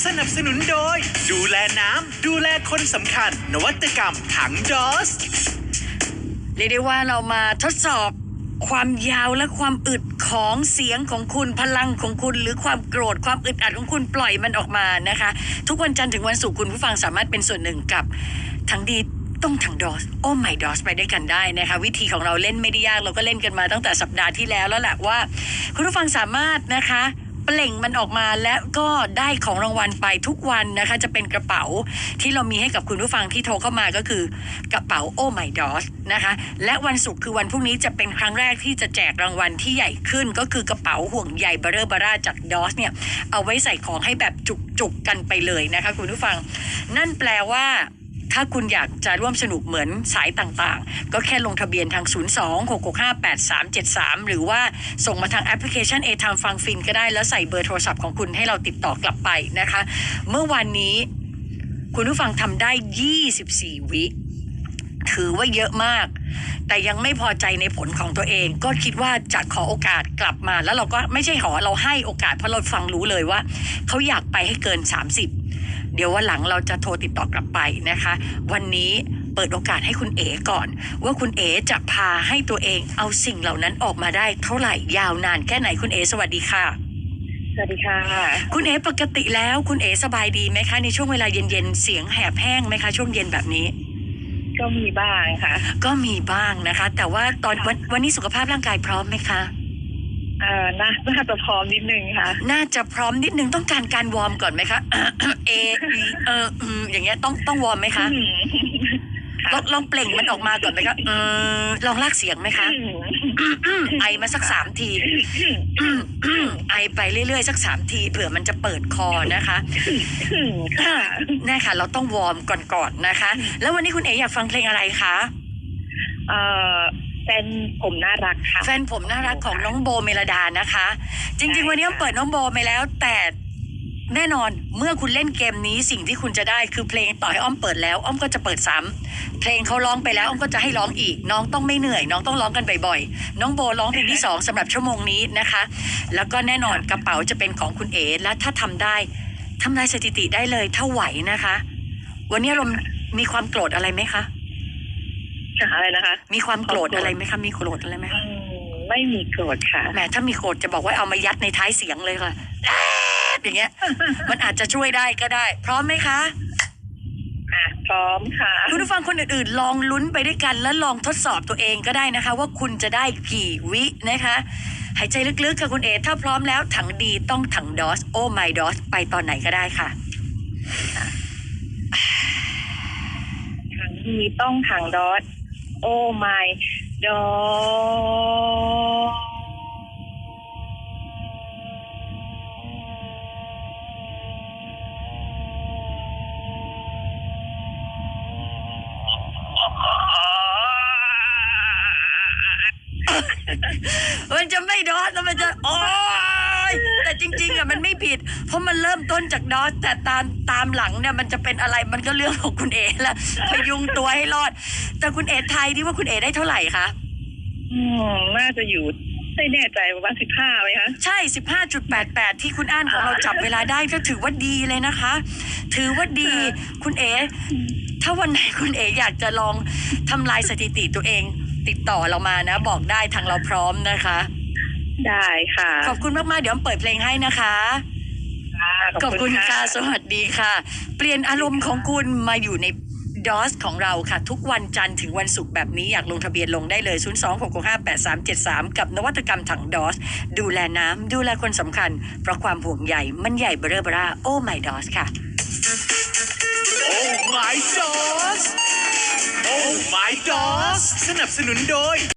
สนับสนุนโดย ดูแลน้ำดูแลคนสำคัญ นวัตกรรมถังดอส เรียกได้ว่าเรามาทดสอบความยาวและความอึดของเสียงของคุณพลังของคุณ หรือความโกรธความอึดอัดของคุณปล่อยมันออกมานะคะ ทุกวันจันทร์ถึงวันศุกร์คุณผู้ฟังสามารถเป็นส่วนหนึ่งกับทั้งดีต้องถังดอสโอ้ไม่ดอสไปด้วยกันได้นะคะ วิธีของเราเล่นไม่ได้ยากเราก็เล่นกันมาตั้งแต่สัปดาห์ที่แล้วแล้วแหละว่า คุณผู้ฟังสามารถนะคะ เปล่งมันออกมาและก็ได้ของรางวัลไปทุกวันนะคะ จะเป็นกระเป๋าที่เรามีให้กับคุณผู้ฟังที่โทรเข้ามาก็คือกระเป๋าโอ้ my DOS นะคะ และวันศุกร์คือวันพรุ่งนี้จะเป็นครั้งแรกที่จะแจกรางวัลที่ใหญ่ขึ้น ก็คือกระเป๋าห่วงใยเบอร์เบร่าจาก DOS เนี่ยเอาไว้ใส่ของให้แบบจุกๆกันไปเลยนะคะ คุณผู้ฟัง นั่นแปลว่า ถ้าคุณอยากจะร่วมสนุกเหมือนสายต่างๆ ก็แค่ลงทะเบียนทาง 0 2 6 6 5 8 3 7 3 หรือว่าส่งมาทางแอปพลิเคชัน a t i m e ฟังฟินก็ได้แล้วใส่เบอร์โทรศัพท์ของคุณให้เราติดต่อกลับไปนะคะ เมื่อวันนี้คุณผู้ฟังทำได้ 24 วิ ถือว่าเยอะมาก แต่ยังไม่พอใจในผลของตัวเอง ก็คิดว่าจะขอโอกาสกลับมา แล้วเราก็ไม่ใช่ขอเราให้โอกาสเพราะเราฟังรู้เลยว่า เขาอยากไปให้เกิน 30 เดี๋ยววันหลังเราจะโทรติดต่อกลับไปนะคะ วันนี้เปิดโอกาสให้คุณเอ๋ก่อน ว่าคุณเอ๋จะพาให้ตัวเองเอาสิ่งเหล่านั้นออกมาได้เท่าไหร่ยาวนานแค่ไหนคุณเอ๋สวัสดีค่ะ สวัสดีค่ะ คุณเอ๋ปกติแล้วคุณเอ๋สบายดีไหมคะ ในช่วงเวลาเย็นๆเสียงแหบแห้งไหมคะ ช่วงเย็นแบบนี้ ก็มีบ้างค่ะ ก็มีบ้างนะคะ แต่ว่าตอนวันวันนี้สุขภาพร่างกายพร้อมไหมคะ เอ่อน่าน่าจะพร้อมนิดนึงค่ะ น่าจะพร้อมนิดนึงต้องการการวอร์มก่อนไหมคะ เออีเอออืมอย่างเงี้ยต้องต้องวอร์มไหมคะอืมลองลองเปล่งมันออกมาก่อนไหมคะอืมลองลากเสียงไหมคะอืมไอมาสักสามทีไอไปเรื่อยๆสักสามทีเผื่อมันจะเปิดคอนะคะอืมค่ะแน่ค่ะเราต้องวอร์มก่อนๆนะคะ แล้ววันนี้คุณเอ๋อยากฟังเพลงอะไรคะ เอ่อ แฟนผมน่ารักค่ะ แฟนผมน่ารักของน้องโบเมลดานะคะ จริง ๆ วันนี้อ้อมเปิดน้องโบไปแล้ว แต่แน่นอนเมื่อคุณเล่นเกมนี้สิ่งที่คุณจะได้คือเพลงต่อให้อ้อมเปิดแล้ว อ้อมก็จะเปิดซ้ำเพลงเขาร้องไปแล้ว อ้อมก็จะให้ร้องอีก น้องต้องไม่เหนื่อย น้องต้องร้องกันบ่อยๆ น้องโบร้องเพลงที่สองสำหรับชั่วโมงนี้นะคะ แล้วก็แน่นอนกระเป๋าจะเป็นของคุณเอ๋และถ้าทำได้ทำลายสถิติได้เลยถ้าไหวนะคะ วันนี้เรามีความโกรธอะไรไหมคะ อะไรนะคะ มีความโกรธอะไรไหมคะมีโกรธอะไรไหมอืคะมไม่มีโกรธค่ะแหมถ้ามีโกรธจะบอกว่าเอามายัดในท้ายเสียงเลยค่ะแอ๊ดอย่างเงี้ย มันอาจจะช่วยได้ก็ได้ พร้อมไหมคะอะพร้อมค่ะคุณผู้ฟังคนอื่นๆ ลองลุ้นไปด้วยกันแล้วลองทดสอบตัวเองก็ได้นะคะ ว่าคุณจะได้กี่วินะคะหายใจลึกๆค่ะคุณเอ ถ้าพร้อมแล้วถังดีต้องถังดอส โอ้ไมดอส ไปตอนไหนก็ได้ค่ะ ถังดีต้องถังดอท โอ้ my ดอมันจะ ผิด เพราะมันเริ่มต้นจากดอสแต่ตามตามหลังเนี่ยมันจะเป็นอะไรมันก็เรื่องของคุณเอละพยุงตัวให้รอด แต่คุณเอทายดิว่าคุณเอได้เท่าไหร่คะอืมน่าจะอยู่ไม่แน่ใจประมาณสิบห้าไหมคะใช่15.88ที่คุณอ่านของเราจับเวลาได้ก็ถือว่าดีเลยนะคะ ถือว่าดีคุณเอถ้าวันไหนคุณเออยากจะลองทำลายสถิติตัวเอง ติดต่อเรามานะ บอกได้ทางเราพร้อมนะคะ ได้ค่ะ ขอบคุณมาก ๆ เดี๋ยวเปิดเพลงให้นะคะ ขอบคุณค่ะ สวัสดีค่ะ เปลี่ยนอารมณ์ของคุณมาอยู่ในดอสของเราค่ะ ทุกวันจันทร์ถึงวันศุกร์แบบนี้อยากลงทะเบียนลงได้เลย 0 2 6 6 5 8 3 7 3 กับนวัตกรรมถังดอส ดูแลน้ำดูแลคนสำคัญ เพราะความห่วงใยมันใหญ่เบ้อเร่อเบอร่าโอ้ไม่ดอสค่ะ โอ้ my DOS โอ้ my DOS สนับสนุนโดย